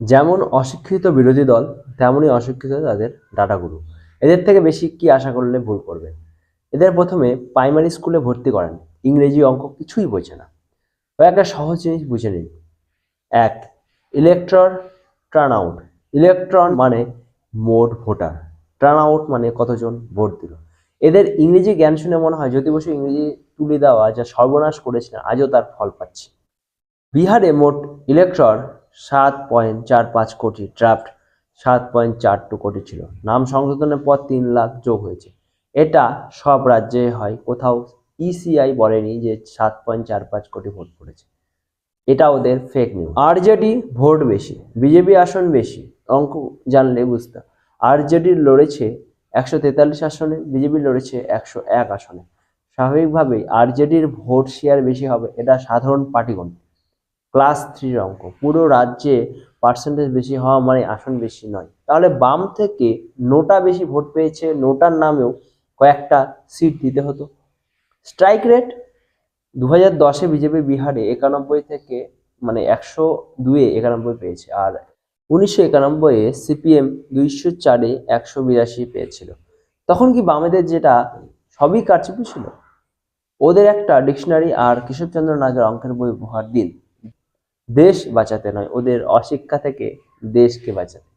যেমন অশিক্ষিত বিরোধী দল, তেমনই অশিক্ষিত তাদের ডাটাগুলো এদের থেকে বেশি কি আশা করলে ভুল করবে এদের প্রথমে প্রাইমারি স্কুলে ভর্তি করেন। ইংরেজি অঙ্ক কিছুই বোঝে না। কয়েকটা সহজ জিনিস বুঝে নিন। এক ইলেকট্রন টার্ন আউট ইলেকট্রন মানে মোট ভোটার। টার্ন আউট মানে কতজন ভোট দিল। এদের ইংরেজি জ্ঞান শুনে মনে হয় জ্যোতি বসু ইংরেজি তুলে দেওয়া যা সর্বনাশ করেছিলেন আজও তার ফল পাচ্ছে। বিহারে মোট ইলেকট্রন সাত পয়েন্ট চার পাঁচ কোটি ড্রাফট সাত পয়েন্ট চার টু কোটি ছিল। নাম সংশোধনের পর তিন লাখ যোগ হয়েছে। এটা সব রাজ্যে হয়, কোথাও ইসিআই বলেনি যে সাত পয়েন্ট চার পাঁচ কোটি ভোট পড়েছে। এটা ওদের ফেক নিউজ আরজেডি ভোট বেশি বিজেপি আসন বেশি, অঙ্ক জানলে বুঝতে আরজেডি লড়েছে একশো তেতাল্লিশ আসনে বিজেপি লড়েছে একশো এক আসনে। স্বাভাবিকভাবেই আরজেডির ভোট শেয়ার বেশি হবে, এটা সাধারণ পাটিগণ ক্লাস থ্রির অঙ্ক। পুরো রাজ্যে পার্সেন্টেজ বেশি হওয়া মানে আসন বেশি নয়। তাহলে বাম থেকে নোটা বেশি ভোট পেয়েছে, নোটার নামেও কয়েকটা সিট দিতে হতো। স্ট্রাইক রেট দু হাজার দশে বিজেপি বিহারে একানব্বই থেকে মানে একশো দুয়ে একানব্বই পেয়েছে আর উনিশশো একানব্বইয়ে সিপিএম দুইশো চারে একশো বিরাশি পেয়েছিল। তখন কি বামেদের যেটা সবই কারচুপি ছিল? ওদের একটা ডিকশনারি আর কিশোরচন্দ্র নাগের অঙ্কের বই উপহার দিন। দেশ বাঁচাতে নয় ওদের অশিক্ষা থেকে দেশকে বাঁচাতে।